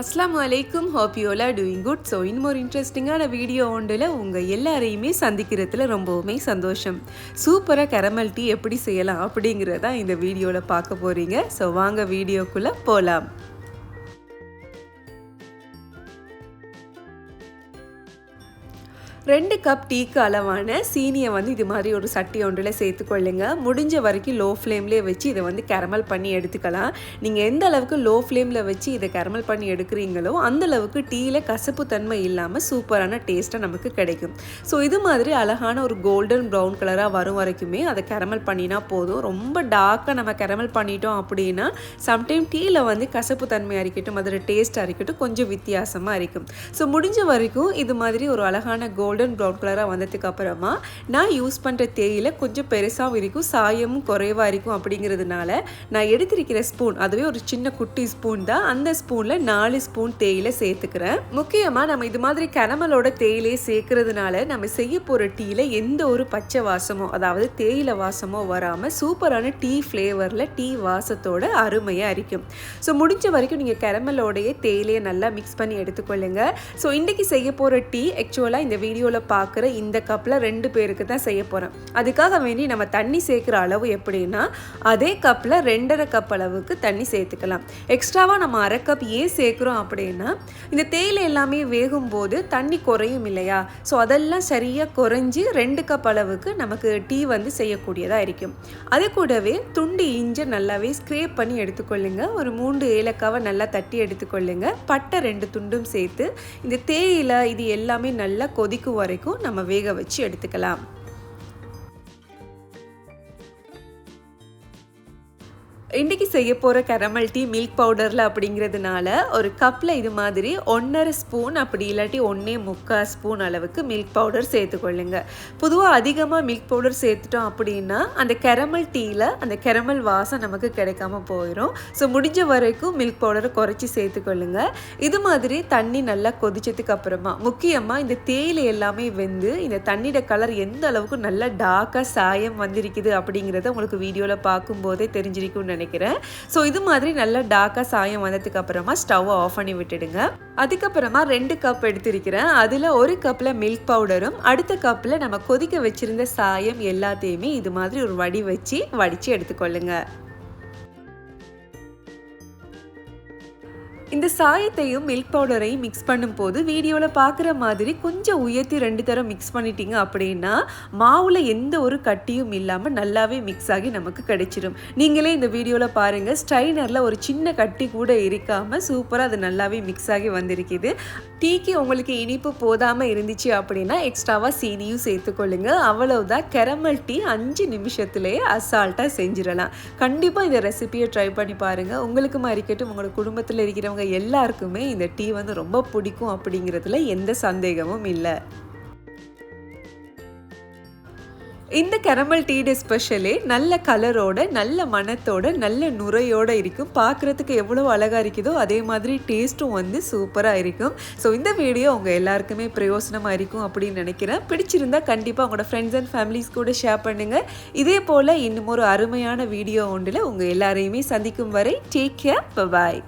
அஸ்லாம் வலைக்கும் hope you all doing good so இன்னும் ஒரு இன்ட்ரெஸ்டிங்கான வீடியோ ஒன்றில் உங்கள் எல்லாரையுமே சந்திக்கிறதுல ரொம்பவுமே சந்தோஷம். சூப்பராக கரமல் டீ எப்படி செய்யலாம் அப்படிங்கிறத இந்த வீடியோவில் பார்க்க போகிறீங்க ஸோ வாங்க வீடியோக்குள்ளே போகலாம் ரெண்டு கப் டீக்கு அளவான சீனியை வந்து இது மாதிரி ஒரு சட்டி ஒன்றில் சேர்த்துக்கொள்ளுங்க முடிஞ்ச வரைக்கும் லோ ஃப்ளேம்லேயே வச்சு இதை வந்து கரமல் பண்ணி எடுத்துக்கலாம். நீங்கள் எந்த அளவுக்கு லோ ஃப்ளேமில் வச்சு இதை கரமல் பண்ணி எடுக்கிறீங்களோ அந்த அளவுக்கு டீயில் கசப்பு தன்மை இல்லாமல் சூப்பரான டேஸ்ட்டாக நமக்கு கிடைக்கும். ஸோ இது மாதிரி அழகான ஒரு கோல்டன் ப்ரௌன் கலராக வரும் வரைக்குமே அதை கரமல் பண்ணினா போதும். ரொம்ப டார்க்காக நம்ம கரமல் பண்ணிட்டோம் அப்படின்னா சம்டைம் டீயில் வந்து கசப்பு தன்மையாக இருக்கட்டும் அதோட டேஸ்ட்டாக இருக்கட்டும் கொஞ்சம் வித்தியாசமாக இருக்கும். ஸோ முடிஞ்ச வரைக்கும் இது மாதிரி ஒரு அழகான கோல்டன் கோல்டன் ப்ரௌன் கலராக வந்ததுக்கு அப்புறமா நான் யூஸ் பண்ணுற தேயிலை கொஞ்சம் பெருசாகவும் இருக்கும் சாயமும் குறைவாக இருக்கும் அப்படிங்கிறதுனால நான் எடுத்திருக்கிற ஸ்பூன் அதுவே ஒரு சின்ன குட்டி ஸ்பூன் தான். அந்த ஸ்பூனில் நாலு ஸ்பூன் தேயிலை சேர்த்துக்கிறேன். முக்கியமாக நம்ம இது மாதிரி கனமலோட தேயிலையை சேர்க்கறதுனால நம்ம செய்ய போகிற டீயில் எந்த ஒரு பச்சை வாசமோ அதாவது தேயிலை வாசமோ வராமல் சூப்பரான டீ ஃப்ளேவரில் டீ வாசத்தோட அருமையாக இருக்கும் ஸோ முடிஞ்ச வரைக்கும் நீங்கள் கரமலோடைய தேயிலையை நல்லா மிக்ஸ் பண்ணி எடுத்துக்கொள்ளுங்க. ஸோ இன்றைக்கி செய்ய போகிற டீ ஆக்சுவலாக இந்த வீடியோ வீடியோவில் பார்க்குற இந்த கப்பில் ரெண்டு பேருக்கு தான் செய்ய போகிறேன் அதுக்காக வேண்டி நம்ம தண்ணி சேர்க்குற அளவு எப்படின்னா அதே கப்பில் ரெண்டரை கப் அளவுக்கு தண்ணி சேர்த்துக்கலாம். எக்ஸ்ட்ராவாக நம்ம அரை கப் ஏன் சேர்க்குறோம் அப்படின்னா இந்த தேயிலை எல்லாமே வேகும் போது தண்ணி குறையும் இல்லையா? ஸோ அதெல்லாம் சரியாக குறைஞ்சி ரெண்டு கப் அளவுக்கு நமக்கு டீ வந்து செய்யக்கூடியதாக இருக்கும். அது கூடவே துண்டு இஞ்சி நல்லாவே ஸ்க்ரேப் பண்ணி எடுத்துக்கொள்ளுங்க. ஒரு மூன்று ஏலக்காவை நல்லா தட்டி எடுத்துக்கொள்ளுங்க. பட்டை ரெண்டு துண்டும் சேர்த்து இந்த தேயிலை இது எல்லாமே நல்லா கொதிக்கும் வரைக்கும் நம்ம வேக வச்சு எடுத்துக்கலாம். இன்றைக்கி செய்ய போகிற கரமல் டீ மில்க் பவுடரில் அப்படிங்கிறதுனால ஒரு கப்பில் இது மாதிரி ஒன்றரை ஸ்பூன் அப்படி இல்லாட்டி ஒன்றே முக்கால் ஸ்பூன் அளவுக்கு மில்க் பவுடர் சேர்த்துக்கொள்ளுங்க பொதுவாக அதிகமாக மில்க் பவுடர் சேர்த்துட்டோம் அப்படின்னா அந்த கெரமல் டீயில் அந்த கெரமல் வாசம் நமக்கு கிடைக்காம போயிடும் ஸோ முடிஞ்ச வரைக்கும் மில்க் பவுடரை குறைச்சி சேர்த்துக்கொள்ளுங்க இது மாதிரி தண்ணி நல்லா கொதிச்சதுக்கு அப்புறமா முக்கியமாக இந்த தேயிலை எல்லாமே வெந்து இந்த தண்ணியோட கலர் எந்த அளவுக்கு நல்லா டார்க்காக சாயம் வந்திருக்குது அப்படிங்கிறத உங்களுக்கு வீடியோவில் பார்க்கும்போதே தெரிஞ்சிருக்கும்னு நினைக்கிறேன். நினைக்கிறேன். ஸோ இது மாதிரி நல்லா டார்க்காக சாயம் வந்ததுக்கு அப்புறமா ஸ்டவ்வை ஆஃப் பண்ணி விட்டுடுங்க. அதுக்கப்புறமா ரெண்டு கப் எடுத்திருக்கிறேன். அதில் ஒரு கப்பில் மில்க் பவுடரும் அடுத்த கப்பில் நம்ம கொதிக்க வச்சுருந்த சாயம் எல்லாத்தையுமே இது மாதிரி ஒரு வடி வச்சு வடித்து எடுத்துக்கொள்ளுங்க. இந்த சாயத்தையும் மில்க் பவுடரையும் மிக்ஸ் பண்ணும்போது வீடியோவில் பார்க்குற மாதிரி கொஞ்சம் உயர்த்தி ரெண்டு தரம் மிக்ஸ் பண்ணிட்டீங்க அப்படின்னா மாவில் எந்த ஒரு கட்டியும் இல்லாமல் நல்லாவே மிக்ஸ் ஆகி நமக்கு கிடைச்சிடும் நீங்களே இந்த வீடியோவில் பாருங்கள் ஸ்ட்ரைனரில் ஒரு சின்ன கட்டி கூட இருக்காமல் சூப்பராக அது நல்லாவே மிக்ஸ் ஆகி வந்திருக்குது. டீக்கு உங்களுக்கு இனிப்பு போதாமல் இருந்துச்சு அப்படின்னா எக்ஸ்ட்ராவாக சீனியும் சேர்த்துக்கொள்ளுங்க. அவ்வளவுதான். கெரமல் டீ அஞ்சு நிமிஷத்துலேயே அசால்ட்டாக செஞ்சிடலாம். கண்டிப்பாக இந்த ரெசிபியை ட்ரை பண்ணி பாருங்கள் உங்களுக்கு இருக்கட்டும் உங்களோட குடும்பத்தில் இருக்கிறவங்க எல்லாருக்குமே இந்த டீ வந்து ரொம்ப பிடிக்கும் அப்படிங்கிறதுல எந்த சந்தேகமும் இல்லை. இந்த கரமல் டீ டே ஸ்பெஷலே நல்ல கலரோட நல்ல மனத்தோட நல்ல நுரையோடு இருக்கும். பார்க்குறதுக்கு எவ்வளோ அழகாக இருக்குதோ அதே மாதிரி டேஸ்ட்டும் வந்து சூப்பராக இருக்கும். ஸோ இந்த வீடியோ உங்கள் எல்லாருக்குமே பிரயோசனமாக இருக்கும் அப்படின்னு நினைக்கிறேன். பிடிச்சிருந்தா கண்டிப்பாக உங்களோட ஃப்ரெண்ட்ஸ் அண்ட் ஃபேமிலிஸ் கூட ஷேர் பண்ணுங்கள் இதே போல் இன்னும் ஒரு அருமையான வீடியோ ஒன்றில் உங்கள் எல்லாரையுமே சந்திக்கும் வரை டேக் கேர் பாய்